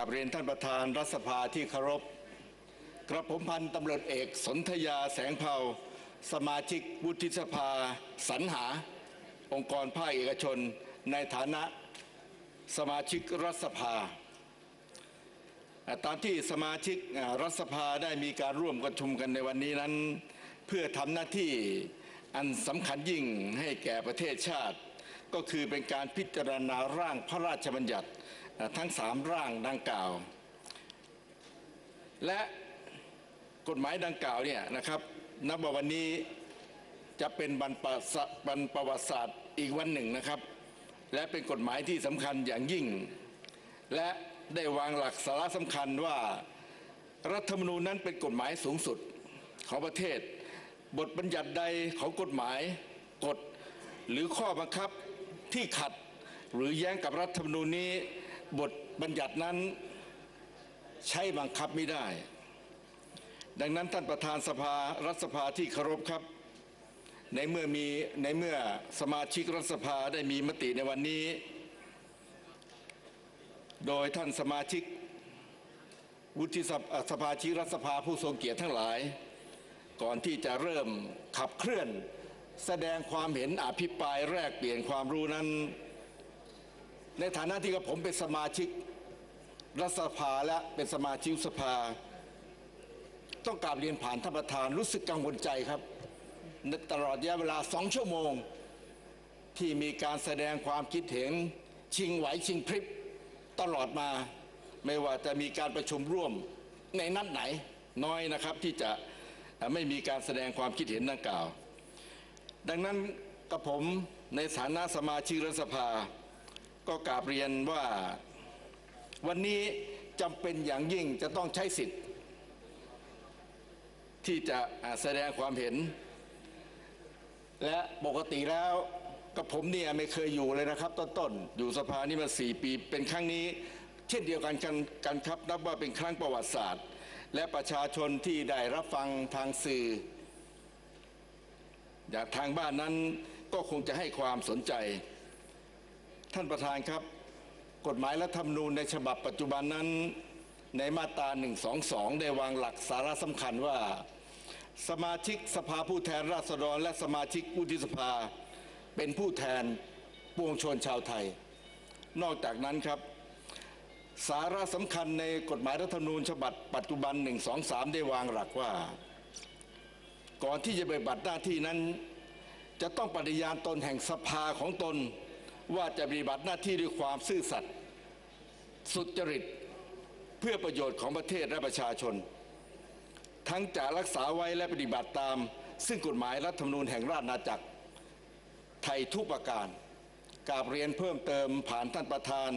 กับเรียนท่านประธานรัฐสภาที่เคารพ กระผมพันตำรวจเอกสนธยาแสงเผาสมาชิกวุฒิสภาสรรหา องค์กรภาคเอกชน ในฐานะสมาชิกรัฐสภา ตามที่สมาชิกรัฐสภาได้มีการร่วมประชุมกันในวันนี้นั้น เพื่อทำหน้าที่อันสำคัญยิ่งให้แก่ประเทศชาติ ก็คือเป็นการพิจารณาร่างพระราชบัญญัติ ทั้งสามร่างดังกล่าว และกฎหมายดังกล่าวเนี่ยนะครับนับว่าวันนี้จะเป็นบรรปสะบรรประวัติศาสตร์อีกวันหนึ่งนะครับ และเป็นกฎหมายที่สำคัญอย่างยิ่ง และได้วางหลักสาระสำคัญว่ารัฐธรรมนูญนั้นเป็นกฎหมายสูงสุดของประเทศ บทบัญญัติใดของกฎหมายกฎหรือข้อบังคับที่ขัดหรือแย้งกับรัฐธรรมนูญนี้ บทบัญญัตินั้นใช้บังคับไม่ได้ ดังนั้นท่านประธานสภารัฐสภาที่เคารพครับ ในเมื่อมีในเมื่อสมาชิกรัฐสภาได้มีมติในวันนี้ โดยท่านสมาชิกวุฒิสภาสภาชิกรัฐสภาผู้ทรงเกียรติทั้งหลาย ก่อนที่จะเริ่มขับเคลื่อน แสดงความเห็นอภิปรายแรกเปลี่ยนความรู้นั้น ในฐานะที่กับผมเป็นสมาชิกรัฐสภาและเป็นสมาชิกสภา ต้องกราบเรียนผ่านท่านประธานรู้สึกกังวลใจครับในตลอดระยะเวลาสองชั่วโมง ที่มีการแสดงความคิดเห็นชิงไหวชิงพริบตลอดมา ไม่ว่าจะมีการประชุมร่วมในนัดไหนน้อยนะครับที่จะไม่มีการแสดงความคิดเห็นดังกล่าว ดังนั้นกับผมในฐานะสมาชิกรัฐสภา ก็กราบเรียนว่าวันนี้จำเป็นอย่างยิ่งจะต้องใช้สิทธิ์ ที่จะแสดงความเห็น และปกติแล้วกับผมเนี่ยไม่เคยอยู่เลยนะครับต้นๆอยู่สภานี่มาสี่ปี เป็นครั้งนี้ เช่นเดียวกันกันกันครับนับว่าเป็นครั้งประวัติศาสตร์ และประชาชนที่ได้รับฟังทางสื่อจากทางบ้านนั้นก็คงจะให้ความสนใจ ท่านประธานครับ กฎหมายรัฐธรรมนูญในฉบับปัจจุบันนั้น ในมาตรา 122 ได้วางหลักสาระสำคัญว่า สมาชิกสภาผู้แทนราษฎร และสมาชิกวุฒิสภา เป็นผู้แทนปวงชนชาวไทย นอกจากนั้นครับ สาระสำคัญในกฎหมายรัฐธรรมนูญฉบับปัจจุบัน 123 ได้วางหลักว่า ก่อนที่จะไปฏิบัติหน้าที่นั้น จะต้องปฏิญาณตนแห่งสภาของตน ว่าจะปฏิบัติหน้าที่ด้วยความซื่อสัตย์สุจริต เพื่อประโยชน์ของประเทศและประชาชน ทั้งจะรักษาไว้และปฏิบัติตาม ซึ่งกฎหมายรัฐธรรมนูญแห่งราชอาณาจักรไทยทุกประการกราบเรียนเพิ่มเติมผ่านท่านประธาน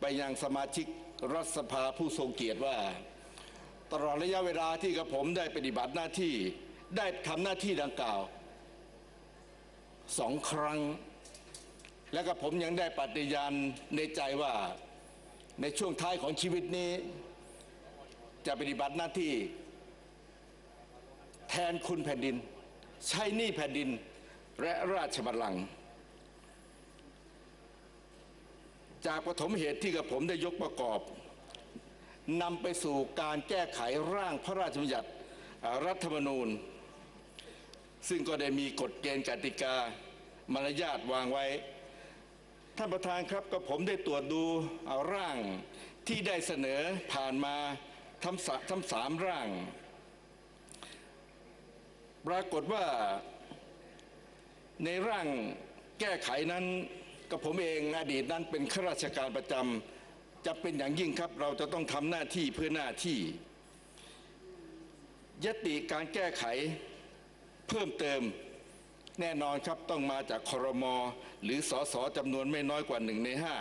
ไปยังสมาชิกรัฐสภาผู้ทรงเกียรติว่า ตลอดระยะเวลาที่กับผมได้ปฏิบัติหน้าที่ได้ทำหน้าที่ดังกล่าวสองครั้ง และกับผมยังได้ปฏิญาณในใจว่าในช่วงท้ายของชีวิตนี้ จะปฏิบัติหน้าที่ แทนคุณแผ่นดิน ใช้หนี้แผ่นดินและราชบัลลังก์จากปฐมเหตุที่กับผมได้ยกประกอบนำไปสู่การแก้ไขร่างพระราชบัญญัติรัฐธรรมนูญ ซึ่งก็ได้มีกฎเกณฑ์กติกามารยาทวางไว้ ท่านประธานครับก็ผมได้ตรวจดูเอาร่างที่ได้เสนอผ่านมาทั้งสาทั้งสามร่าง ปรากฏว่าในร่างแก้ไขนั้นกับผมเองอดีตนั้นเป็นข้าราชการประจำจะเป็นอย่างยิ่งครับ เราจะต้องทำหน้าที่เพื่อหน้าที่ ยติการแก้ไขเพิ่มเติม แน่นอนครับต้องมาจากครม หรือสอสอจำนวนไม่น้อยกว่าหนึ่งในห้า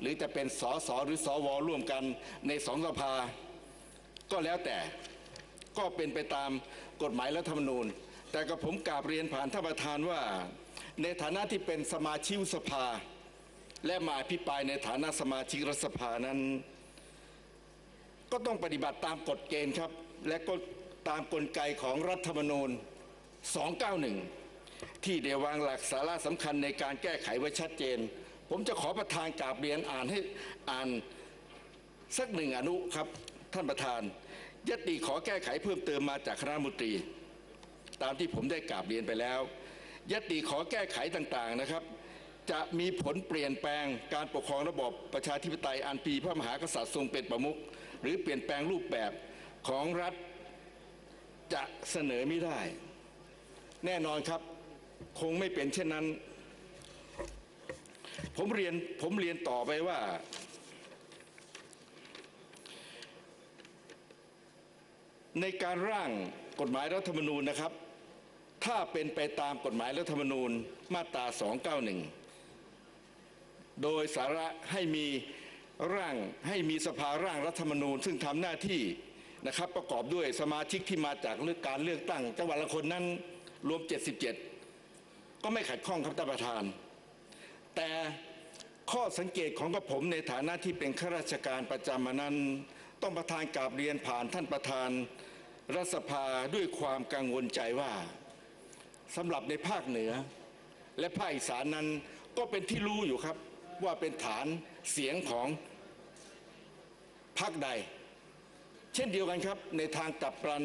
หรือจะเป็นสอสอหรือสวร่วมกันในสองสภา ก็แล้วแต่ก็เป็นไปตามกฎหมายรัฐธรรมนูญ แต่กับผมกราบเรียนผ่านท่านประธานว่า ในฐานะที่เป็นสมาชิกวุฒิสภา และมาอภิปรายในฐานะสมาชิกรัฐสภานั้น ก็ต้องปฏิบัติตามกฎเกณฑ์ครับ และก็ตามกลไกของรัฐธรรมนูญ 291 ที่ได้วางหลักสาระสำคัญในการแก้ไขไว้ชัดเจน ผมจะขอประธานกราบเรียนอ่านให้อ่านสักหนึ่งอนุครับท่านประธานยติขอแก้ไขเพิ่มเติมมาจากคณะมนตรี ตามที่ผมได้กราบเรียนไปแล้วยติขอแก้ไขต่างๆนะครับ จะมีผลเปลี่ยนแปลงการปกครองระบอบประชาธิปไตยอันปีพระมหากษัตริย์ทรงเป็นประมุขหรือเปลี่ยนแปลงรูปแบบของรัฐจะเสนอไม่ได้ แน่นอนครับ คงไม่เป็นเช่นนั้น ผมเรียนผมเรียนต่อไปว่า ในการร่างกฎหมายรัฐธรรมนูญนะครับ ถ้าเป็นไปตามกฎหมายรัฐธรรมนูญมาตรา 291 โดยสาระให้มีร่างให้มีสภาร่างรัฐธรรมนูญ ซึ่งทำหน้าที่นะครับประกอบด้วยสมาชิกที่มาจากเลือกการเลือกตั้งจังหวัดละคนนั้นรวม 77 ก็ไม่ขัดข้องครับท่านประธาน แต่ข้อสังเกตของกระผมในฐานะที่เป็นข้าราชการประจำมานั้น ต้องประธานกราบเรียนผ่านท่านประธานรัฐสภาด้วยความกังวลใจว่าสำหรับในภาคเหนือ และภาคอีสานนั้นก็เป็นที่รู้อยู่ครับว่าเป็นฐานเสียงของภาคใด เช่นเดียวกันครับ ในทางกลับกัน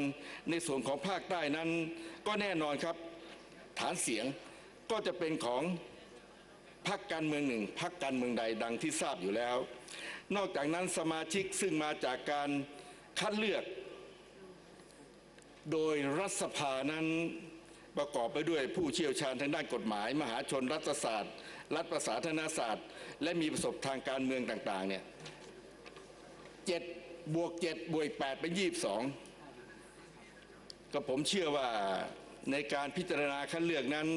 ในส่วนของภาคใต้นั้น ก็แน่นอนครับ ฐานเสียง ก็จะเป็นของพรรคการเมืองหนึ่งพรรคการเมืองใดดังที่ทราบอยู่แล้ว นอกจากนั้นสมาชิกซึ่งมาจากการคัดเลือก โดยรัฐสภานั้นประกอบไปด้วยผู้เชี่ยวชาญทางด้านกฎหมาย มหาชนรัฐศาสตร์ รัฐประศาสนศาสตร์ และมีประสบทางการเมืองต่างๆเนี่ยเจ็ดบวกเจ็ดบวกแปดเป็นยี่สิบสองก็ผมเชื่อว่าในการพิจารณาคัดเลือกนั้น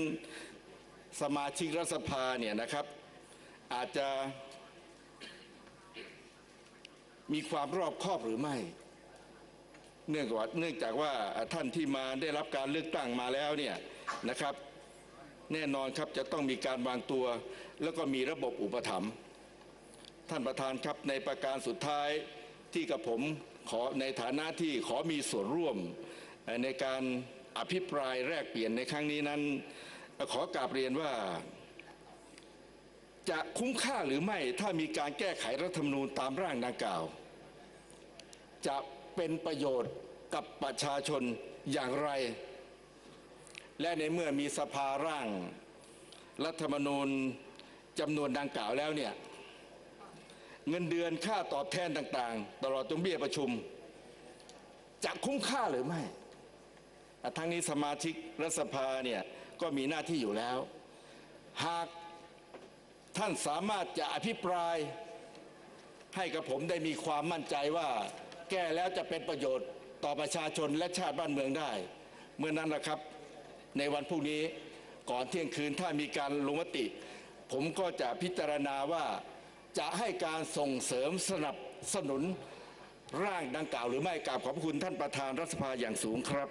สมาชิกรัฐสภาเนี่ยนะครับ อาจจะมีความรอบคอบหรือไม่ เนื่องจากว่าเนื่องจากว่าท่านที่มาได้รับการเลือกตั้งมาแล้วเนี่ยนะครับ แน่นอนครับจะต้องมีการวางตัว แล้วก็มีระบบอุปถัมภ์ท่านประธานครับในประการสุดท้ายที่กับผมขอในฐานะที่ขอมีส่วนร่วมในการอภิปรายแลกเปลี่ยนในครั้งนี้นั้น ขอกราบเรียนว่า จะคุ้มค่าหรือไม่ถ้ามีการแก้ไขรัฐธรรมนูญตามร่างดังกล่าว จะเป็นประโยชน์กับประชาชนอย่างไร และในเมื่อมีสภาร่าง รัฐธรรมนูญจำนวนดังกล่าวแล้วเนี่ยเงินเดือนค่าตอบแทนต่างๆ ตลอดจนเบี้ยประชุม จะคุ้มค่าหรือไม่ ทั้งนี้สมาชิกรัฐสภาเนี่ย ก็มีหน้าที่อยู่แล้ว หากท่านสามารถจะอภิปรายให้กับผมได้มีความมั่นใจว่า แก้แล้วจะเป็นประโยชน์ต่อประชาชนและชาติบ้านเมืองได้ เมื่อนั้นนะครับ ในวันพรุ่งนี้ก่อนเที่ยงคืนถ้ามีการลงมติ ผมก็จะพิจารณาว่าจะให้การส่งเสริมสนับสนุนร่างดังกล่าวหรือไม่กราบขอบคุณท่านประธานรัฐสภาอย่างสูงครับ